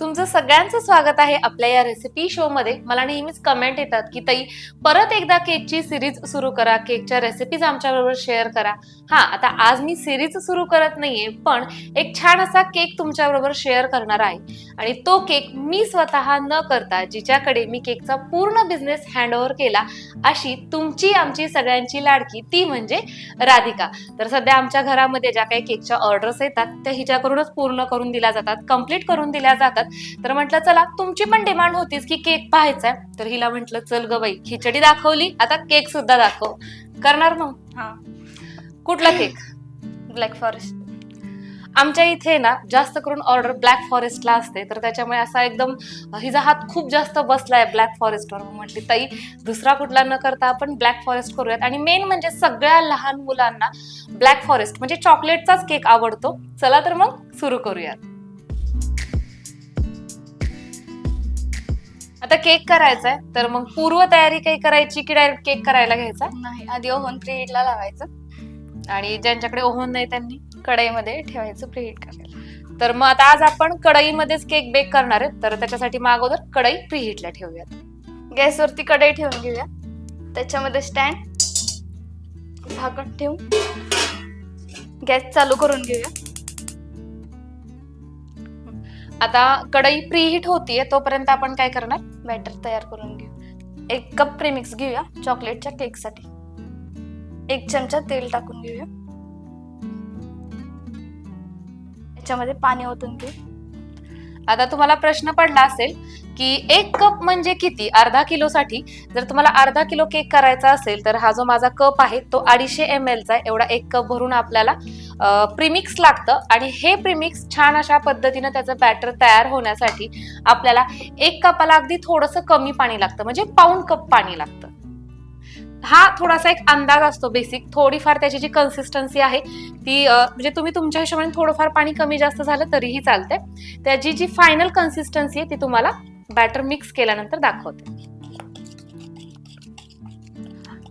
तुमचं सगळ्यांचं स्वागत आहे आपल्या या रेसिपी शो मध्ये. मला नेहमीच कमेंट येतात की ताई परत एकदा केकची सिरीज सुरू करा. केकच्या रेसिपीज आमच्याबरोबर शेअर करा. हा आता आज मी सिरीज सुरू करत नाहीये पण एक छान असा केक तुमच्याबरोबर शेअर करणार आहे. आणि तो केक मी स्वतः न करता जिच्याकडे मी केकचा पूर्ण बिझनेस हँडओव्हर केला अशी तुमची आमची सगळ्यांची लाडकी ती म्हणजे राधिका. तर सध्या आमच्या घरामध्ये ज्या काही केकच्या ऑर्डर्स येतात त्या हिच्याकडूनच पूर्ण करून दिल्या जातात कंप्लीट करून दिल्या जातात. तर म्हटलं चला तुमची पण डिमांड होतीच की केक पाहायचा आहे. तर हिला म्हटलं चल ग बाई खिचडी दाखवली आता केक सुद्धा दाखव. करणार मग? हा. कुठला केक? Black forest. आमच्या इथे ना जास्त करून ऑर्डर ब्लॅक फॉरेस्टला असते. तर त्याच्यामुळे असा एकदम हिचा हात खूप जास्त बसलाय ब्लॅक फॉरेस्टवर. म्हटली ताई दुसरा कुठला न करता आपण ब्लॅक फॉरेस्ट करूयात. आणि मेन म्हणजे सगळ्या लहान मुलांना ब्लॅक फॉरेस्ट म्हणजे चॉकलेटचाच केक आवडतो. चला तर मग सुरू करूयात. आता केक करायचा आहे तर मग पूर्व तयारी काही करायची की डायरेक्ट केक करायला घ्यायचा? नाही. आधी ओव्हन प्रीहीटला लावायचं. आणि ज्यांच्याकडे ओव्हन नाही त्यांनी कढईमध्ये ठेवायचं प्रीहीट करायला. तर मग आता आज आपण कढईमध्येच केक बेक करणार आहे. तर त्याच्यासाठी मग अगोदर कढई प्रीहीटला ठेवूयात. गॅसवरती कढई ठेवून घेऊया. त्याच्यामध्ये स्टँड झाकण ठेवून गॅस चालू करून घेऊया. आता कढई प्रीहीट होतीये तोपर्यंत आपण काय करणार? बॅटर तयार करून घेऊ. एक कप प्रेमिक्स घेऊया चॉकलेटच्या केकसाठी. एक चमचा तेल टाकून घेऊया. याच्यामध्ये पाणी ओतून घेऊ. आता तुम्हाला प्रश्न पडला असेल की एक कप म्हणजे किती? अर्धा किलोसाठी. जर तुम्हाला अर्धा किलो केक करायचा असेल तर हा जो माझा कप आहे तो अडीचशे एम एलचा आहे. एवढा एक कप भरून आपल्याला प्रीमिक्स लागतं आणि हे प्रिमिक्स छान अशा पद्धतीनं त्याचं बॅटर तयार होण्यासाठी आपल्याला एक कपाला अगदी थोडंसं कमी पाणी लागतं म्हणजे पाऊण कप पाणी लागतं. हा थोडासा एक अंदाज असतो बेसिक थोडीफार त्याची जी कन्सिस्टन्सी आहे ती म्हणजे तुम्ही तुमच्या हिशोबाने थोडंफार पाणी कमी जास्त झालं तरीही चालते त्याची जी फायनल कन्सिस्टन्सी आहे ती तुम्हाला बॅटर मिक्स केल्यानंतर दाखवते.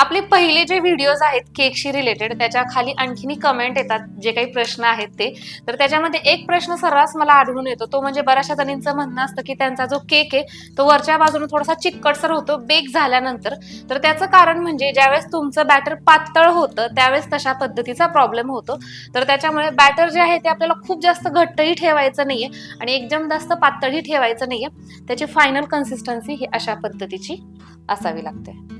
आपले पहिले जे व्हिडिओज आहेत केकशी रिलेटेड त्याच्याखाली आणखीन कमेंट येतात जे काही प्रश्न आहेत ते. तर त्याच्यामध्ये एक प्रश्न सर्रास मला आढळून येतो तो म्हणजे बऱ्याचशा जणींचं म्हणणं असतं की त्यांचा जो केक आहे तो वरच्या बाजूने थोडासा चिकटसर होतो बेक झाल्यानंतर. तर त्याचं कारण म्हणजे ज्यावेळेस तुमचं बॅटर पातळ होतं त्यावेळेस तशा पद्धतीचा प्रॉब्लेम होतो. तर त्याच्यामुळे बॅटर जे आहे ते आपल्याला खूप जास्त घट्टही ठेवायचं नाहीये आणि एकदम जास्त पातळही ठेवायचं नाहीये. त्याची फायनल कन्सिस्टन्सी ही अशा पद्धतीची असावी लागते.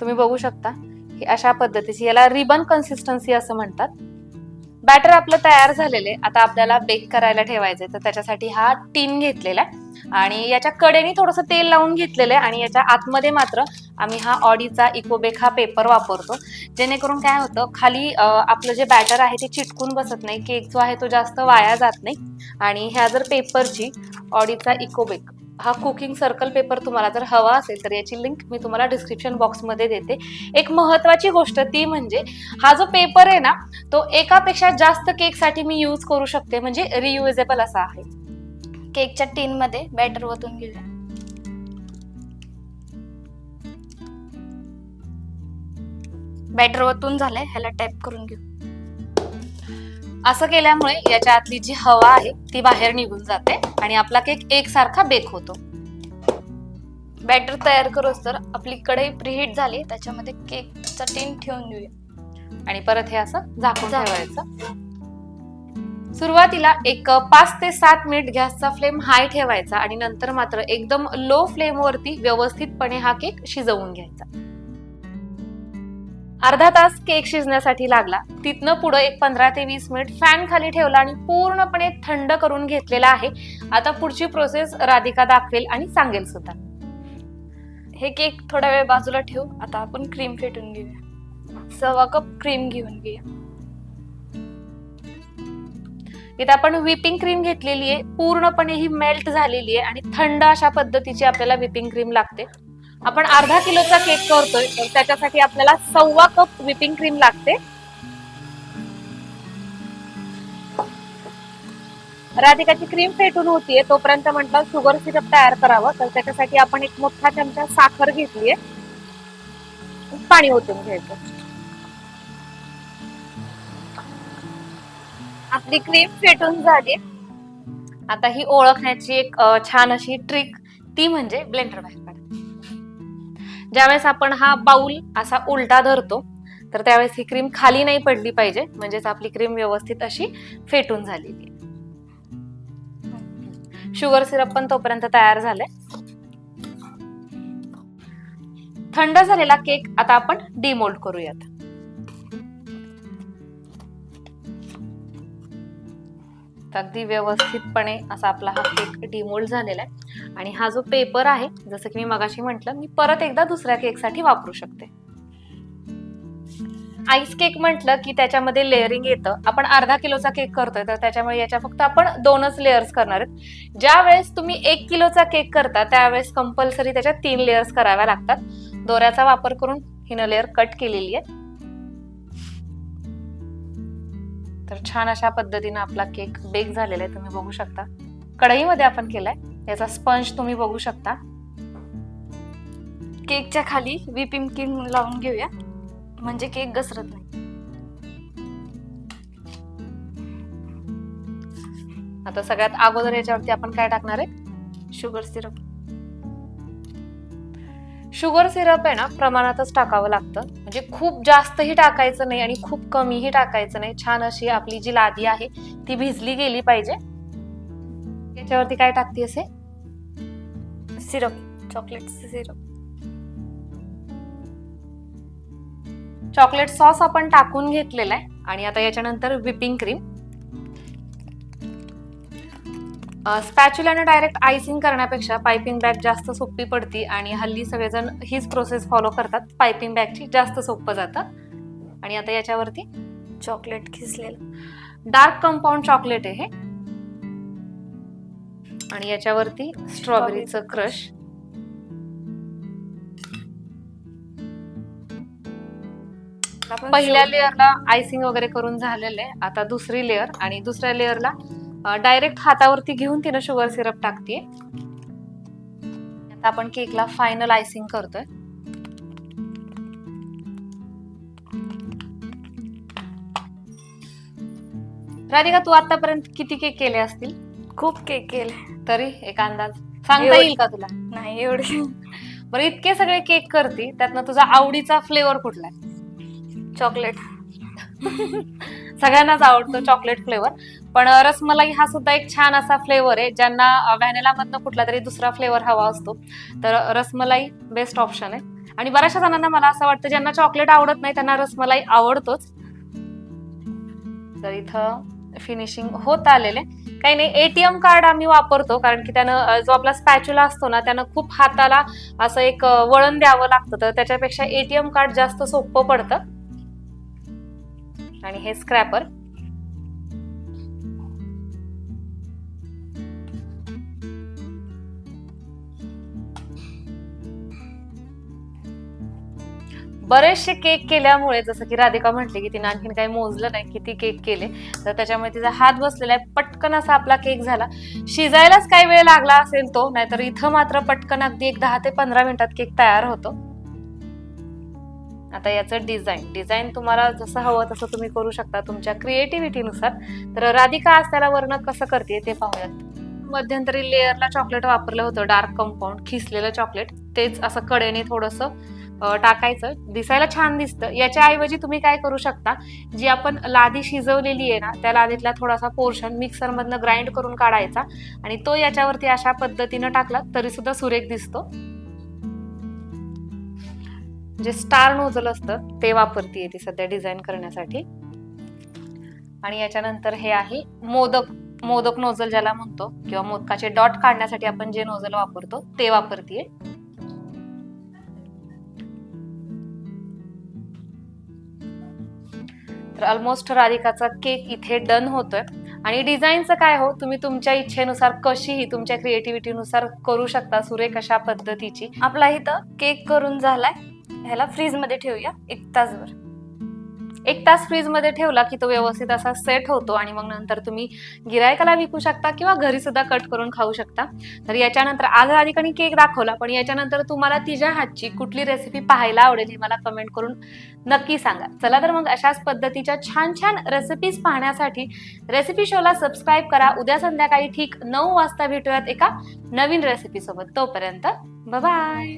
तुम्ही बघू शकता. ही अशा पद्धतीची याला रिबन कन्सिस्टन्सी असं म्हणतात. बॅटर आपलं तयार झालेले आता आपल्याला बेक करायला ठेवायचे तर त्याच्यासाठी हा टीन घेतलेला आहे. आणि याच्या कडेने थोडंसं तेल लावून घेतलेलं आहे. आणि याच्या आतमध्ये मात्र आम्ही हा ऑडीचा इकोबेक हा पेपर वापरतो. जेणेकरून काय होतं खाली आपलं जे बॅटर आहे ते चिटकून बसत नाही. केक जो आहे तो जास्त वाया जात नाही. आणि ह्या जर पेपरची ऑडीचा इकोबेक हा कुकिंग सर्कल पेपर तुम्हाला जर हवा असेल तर याची लिंक मी तुम्हाला डिस्क्रिप्शन बॉक्समध्ये देते. एक महत्वाची गोष्ट ती म्हणजे हा जो पेपर आहे ना तो एकापेक्षा जास्त केकसाठी मी यूज करू शकते. म्हणजे रियुजेबल असा आहे. केकच्या टीन मध्ये बॅटर ओतून घेऊया. बॅटर ओतून झालंय ह्याला टॅप करून घेऊ. असं केल्यामुळे याच्या आतली जी हवा आहे ती बाहेर निघून जाते आणि आपला केक एकसारखा बेक होतो. बॅटर तयार करूच तर आपली कढई प्रीहीट झाली त्याच्यामध्ये केकचा टीन ठेवून घेऊया आणि परत हे असं झाकून झाकून. ठेवायचं. सुरुवातीला एक पाच ते सात मिनिट गॅसचा फ्लेम हाय ठेवायचा आणि नंतर मात्र एकदम लो फ्लेमवरती व्यवस्थितपणे हा केक शिजवून घ्यायचा. अर्धा तास केक शिजण्यासाठी लागला. तिथनं पुढे एक पंधरा ते वीस मिनिट फॅन खाली ठेवला आणि पूर्णपणे थंड करून घेतलेला आहे. आता पुढची प्रोसेस राधिका दाखवेल आणि सांगेल सुद्धा. हे केक थोडा वेळ बाजूला ठेवू. आता आपण क्रीम फेटून घेऊया. सव्वा कप क्रीम घेऊन घेऊया. इथे आपण व्हिपिंग क्रीम घेतलेली आहे. पूर्णपणे ही मेल्ट झालेली आहे आणि थंड अशा पद्धतीची आपल्याला व्हिपिंग क्रीम लागते. आपण अर्धा किलोचा केक करतोय तर त्याच्यासाठी आपल्याला सव्वा कप व्हिपिंग क्रीम लागते. राधिकाची क्रीम फेटून होतीये तोपर्यंत म्हटलं शुगर सिरप तयार करावं तर त्याच्यासाठी आपण एक मोठा चमचा साखर घेतलीये. पाणी ओतून घ्यायचं. आपली क्रीम फेटून झाली. आता ही ओळखण्याची एक छान अशी ट्रिक ती म्हणजे ब्लेंडर बाहेर काढा ज्यावेळेस आपण हा बाऊल असा उलटा धरतो तर त्यावेळेस ही क्रीम खाली नाही पडली पाहिजे म्हणजेच आपली क्रीम व्यवस्थित अशी फेटून झालेली आहे. शुगर सिरप पण तोपर्यंत तयार झालाय. थंड झालेला केक आता आपण डिमोल्ड करूयात. अगदी व्यवस्थितपणे असा आपला हा केक डिमोल्ड झालेला आहे. आणि हा जो पेपर आहे जसं की मी मगाशी म्हटलं मी परत एकदा दुसऱ्या केकसाठी वापरू शकते. आईस केक म्हटलं की त्याच्यामध्ये लेअरिंग येतं. आपण अर्धा किलोचा केक करतोय तर त्याच्यामुळे याच्या फक्त आपण दोनच लेअर्स करणार आहेत. ज्या वेळेस तुम्ही एक किलोचा केक करता त्यावेळेस कंपल्सरी त्याच्यात तीन लेअर्स कराव्या लागतात. दोऱ्याचा वापर करून हिनं लेअर कट केलेली आहे. तर छान अशा पद्धतीनं आपला केक बेक झालेला आहे तुम्ही बघू शकता. कढईमध्ये आपण केलाय. याचा स्पंज तुम्ही बघू शकता. केकच्या खाली व्हिपिंग क्रीम लावून घेऊया. म्हणजे केक घसरत नाही. आता सगळ्यात अगोदर याच्यावरती आपण काय टाकणार आहे? Sugar syrup. शुगर सिरप आहे ना प्रमाणातच टाकावं लागतं. म्हणजे खूप जास्तही टाकायचं नाही आणि खूप कमीही टाकायचं नाही. छान अशी आपली जी लादी आहे ती भिजली गेली पाहिजे. याच्यावरती काय टाकते असे syrup chocolate syrup chocolate sauce आपण टाकून घेतलेला आहे. आणि आता याच्यानंतर व्हिपिंग क्रीम स्पॅच्युलानं डायरेक्ट आयसिंग करण्यापेक्षा पायपिंग बॅग जास्त सोपी पडती आणि हल्ली सगळेजण हीच प्रोसेस फॉलो करतात. पायपिंग बॅगची जास्त सोपं जातं. आणि आता याच्यावरती चॉकलेट खिसलेलं. डार्क कंपाऊंड चॉकलेट आहे हे. आणि याच्यावरती स्ट्रॉबेरीचं क्रश. पहिल्या लेअरला आयसिंग वगैरे करून झालेलं आहे. आता दुसरी लेअर आणि दुसऱ्या लेअरला डायरेक्ट हातावरती घेऊन तिनं शुगर सिरप टाकते आता आपण केकला फायनल आयसिंग करतोय. राधिका तू आतापर्यंत किती केक केले असतील? खूप केक केले. तरी एक अंदाज. सांगता एवढे- येईल का तुला? नाही एवढे बरं इतके सगळे केक करते त्यातनं तुझा आवडीचा फ्लेवर कुठला आहे? चॉकलेट. सगळ्यांनाच आवडतो चॉकलेट फ्लेवर. पण अ, रसमलाई हा सुद्धा एक छान असा फ्लेवर आहे ज्यांना व्हॅनिला मधनं कुठला तरी दुसरा फ्लेवर हवा असतो. तर अ, रसमलाई बेस्ट ऑप्शन आहे. आणि बऱ्याचशा जणांना मला असं वाटतं ज्यांना चॉकलेट आवडत नाही त्यांना रसमलाई आवडतोच. तर इथं फिनिशिंग होत आलेले. काही नाही एटीएम कार्ड आम्ही वापरतो कारण की त्यानं जो आपला स्पॅच्युला असतो ना त्यानं खूप हाताला असं एक वळण द्यावं लागतं. तर त्याच्यापेक्षा एटीएम कार्ड जास्त सोपं पडतं. आणि हे स्क्रॅपर बरेचसे केक केल्यामुळे जसं की राधिका म्हटली की तिने आणखीन काही मोजलं नाही किती केक केले तर त्याच्यामुळे तिचा हात बसलेला आहे. पटकन असा आपला केक झाला. शिजायलाच काही वेळ लागला असेल तो नाहीतर इथं मात्र पटकन अगदी एक दहा ते पंधरा मिनिटात केक तयार होतो. आता याचं डिझाईन. डिझाईन तुम्हाला जसं हवं तसं तुम्ही करू शकता तुमच्या क्रिएटिव्हिटीनुसार. तर राधिका आज त्याला वर्ण कसं करते ते पाहूयात. मध्यंतरी लेअरला चॉकलेट वापरलं होतं डार्क कंपाऊंड खिसलेलं चॉकलेट. तेच असं कडेने थोडंसं टाकायचं. दिसायला छान दिसतं. याच्या ऐवजी तुम्ही काय करू शकता जी आपण लादी शिजवलेली आहे ना त्या लादीतला थोडासा पोर्शन मिक्सरमधनं ग्राइंड करून काढायचा आणि तो याच्यावरती अशा पद्धतीनं टाकला तरी सुद्धा सुरेख दिसतो. जे स्टार नोझल असतं ते वापरतीये ती सध्या डिझाईन करण्यासाठी. आणि याच्यानंतर हे आहे मोदक मोदक नोझल ज्याला म्हणतो किंवा मोदकाचे डॉट काढण्यासाठी आपण जे नोझल वापरतो ते वापरतीये. तर ऑलमोस्ट राधिकाचा केक इथे डन होतोय. आणि डिझाईनचं काय हो? तुम्ही तुमच्या इच्छेनुसार कशीही तुमच्या क्रिएटिव्हिटीनुसार करू शकता सुरेख अशा पद्धतीची. आपला इथं केक करून झालाय. ह्याला फ्रीजमध्ये ठेवूया. एक तासभर. एक तास फ्रीजमध्ये ठेवला की तो व्यवस्थित असा सेट होतो आणि मग नंतर तुम्ही गिरायकाला विकू शकता किंवा घरी सुद्धा कट करून खाऊ शकता. तर याच्यानंतर आज राधिकाने केक दाखवला पण याच्यानंतर तुम्हाला तिच्या हातची कुठली रेसिपी पाहायला आवडेल हे मला कमेंट करून नक्की सांगा. चला तर मग अशाच पद्धतीच्या छान छान रेसिपीज पाहण्यासाठी रेसिपी शोला सबस्क्राईब करा. उद्या संध्याकाळी ठीक नऊ वाजता भेटूयात एका नवीन रेसिपी सोबत. तोपर्यंत बाय